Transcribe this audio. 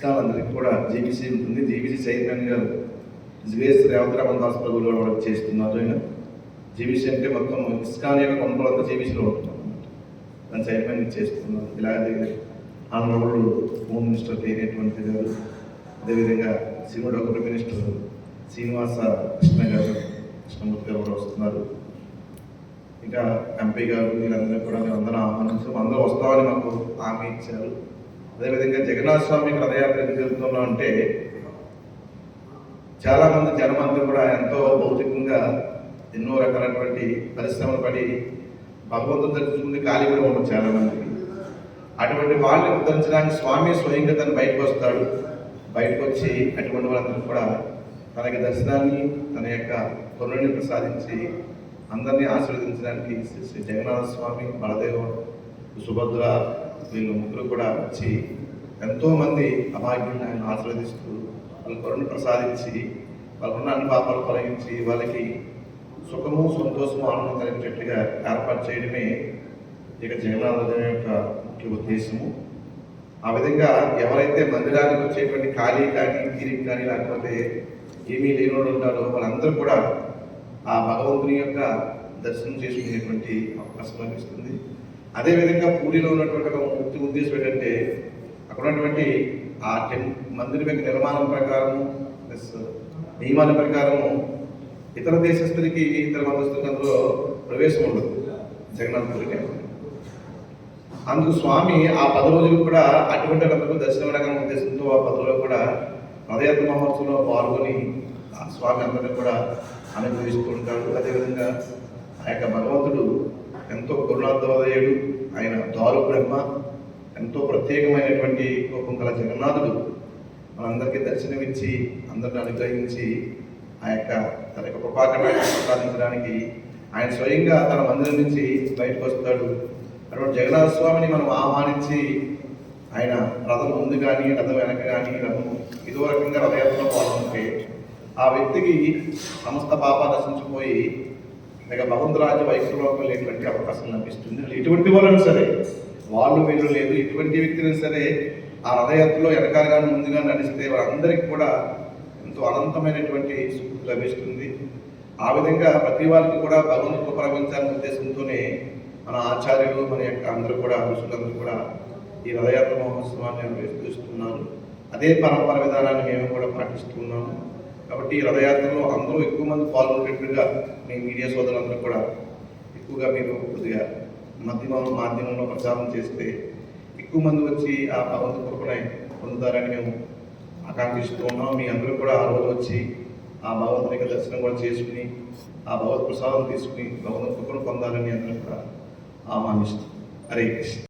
ISKCON అందరికి కూడా GBC ఉంటుంది. జీబీసీ చైర్మన్ గారు జివేస్ రేవంత్ హాస్పిటల్ దాస్ కూడా వర్క్ చేస్తున్నారు ఆయన. జీబీసీ అంటే మొత్తం ఇస్కాన్ యొక్క కొంపలంతా జీబీసీలో ఉంటుంది దాని చైర్మన్ చేస్తున్నారు. ఇలాగే ఆనరబుల్ హోమ్ మినిస్టర్ అయినటువంటి గారు అదేవిధంగా cinema development minister Srinivasa Krishna గారు కృష్ణమూర్తి గారు కూడా వస్తున్నారు. ఇంకా ఎంపీ గారు వీళ్ళందరూ కూడా మేము అందరం ఆహ్వానించాం అందరూ వస్తామని మాకు హామీ ఇచ్చారు. అదేవిధంగా జగన్నాథ స్వామి రథయాత్ర ఎందుకు వెళ్తున్నాం అంటే చాలామంది జనమంతా కూడా ఎంతో భౌతికంగా ఎన్నో రకాలైనటువంటి పరిశ్రమలు పడి భగవంతుని దర్శించుకుని ఖాళీ కూడా ఉండదు చాలామందికి అటువంటి వాళ్ళని ఉద్ధరించడానికి స్వామి స్వయంగా తను బయటకు వస్తాడు. బయటకు వచ్చి అటువంటి వాళ్ళందరూ కూడా తనకి దర్శనాన్ని తన యొక్క కరుణని ప్రసాదించి అందరినీ ఆశీర్వదించడానికి శ్రీ శ్రీ జగన్నాథ స్వామి బలదేవ సుభద్ర వీళ్ళు ముగ్గురు కూడా వచ్చి ఎంతోమంది అభాగ్యులను ఆయన ఆశీర్వదిస్తూ వాళ్ళ కరుణ ప్రసాదించి వాళ్ళకున్న అన్ని పాపాలు తొలగించి వాళ్ళకి సుఖము సంతోషము ఆనందం కలిగేటట్టుగా ఏర్పాటు చేయడమే ఇక జగన్నాథ యొక్క ముఖ్య ఉద్దేశము. ఆ విధంగా ఎవరైతే మందిరానికి వచ్చేటువంటి ఖాళీ కానీ తీరిక కానీ లేకపోతే ఏమీ లేని వాళ్ళు ఉంటారో వాళ్ళందరూ కూడా ఆ భగవంతుని యొక్క దర్శనం చేసుకునేటువంటి అవకాశం లభిస్తుంది. అదేవిధంగా పూరిలో ఉన్నటువంటి ఒక ముఖ్య ఉద్దేశం ఏంటంటే అక్కడ ఉన్నటువంటి ఆ టెన్ మందిరం యొక్క నిర్మాణం ప్రకారం ప్లస్ నియమాల ప్రకారము ఇతర దేశస్తులకి ఇతర మతస్థులకి అందులో ప్రవేశం ఉండదు. జగన్నాథపురికి. అందుకు స్వామి ఆ పది రోజులు కూడా అటువంటి వాళ్ళందరూ దర్శనం ఇవ్వడానికి ఉద్దేశంతో ఆ పది రోజులు కూడా రథయాత్ర మహోత్సవంలో పాల్గొని ఆ స్వామి అందరినీ కూడా అనుభవిస్తూ ఉంటాడు. అదేవిధంగా ఆ యొక్క భగవంతుడు ఎంతో కరుణాద్వదయుడు ఆయన దారు బ్రహ్మ ఎంతో ప్రత్యేకమైనటువంటి కోపం గల జగన్నాథుడు. మనందరికీ దర్శనమిచ్చి అందరిని అనుగ్రహించి ఆ యొక్క తన యొక్క కృపాకరణాన్ని ప్రసాదించడానికి ఆయన స్వయంగా తన మందిరం నుంచి బయటకు వస్తాడు. అటువంటి జగన్నాథ స్వామిని మనం ఆహ్వానించి ఆయన రథం ముందు కానీ రథం వెనక కానీ రథం ఇదో రకంగా రథయాత్రలో పాల్గొంటే ఆ వ్యక్తికి సమస్త పాప నశించిపోయి ఇక భగవంతరాజ్య వైశ్వలోకం వెళ్ళేటువంటి అవకాశం లభిస్తుంది ఎటువంటి వాళ్ళని సరే వాళ్ళు వీళ్ళు లేదు ఎటువంటి వ్యక్తిని సరే ఆ రథయాత్రలో వెనకాలగానే ముందుగా నడిస్తే వాళ్ళందరికీ కూడా ఎంతో అనంతమైనటువంటి సుఖం లభిస్తుంది. ఆ విధంగా ప్రతి వారికి కూడా భగవంతు ప్రవహించాలనే ఉద్దేశంతోనే మన ఆచార్యులు మన యొక్క అందరూ కూడా ఋషులందరూ కూడా ఈ రథయాత్ర మహోత్సవాన్ని నిర్వహిస్తున్నారు అదే పరంపర విధానాన్ని మేము కూడా పాటిస్తున్నాము కాబట్టి ఈ రథయాత్రలో అందరూ ఎక్కువ మంది పాల్గొనేట్టుగా మీ మీడియా సోదరులందరూ కూడా ఎక్కువగా మీరు కొద్దిగా మాధ్యమం మాధ్యమంలో ప్రచారం చేస్తే ఎక్కువ మంది వచ్చి ఆ భగవంతు కృపణ పొందుతారని మేము ఆకాంక్షిస్తూ ఉన్నాం. మీ అందరూ కూడా ఆ రోజు వచ్చి ఆ భగవంతుని యొక్క దర్శనం కూడా చేసుకుని ఆ భగవత్ ప్రసాదం తీసుకుని భగవంతుని కృపను పొందాలని అందరూ కూడా ఆహ్వానిస్తాం హరే కృష్ణ.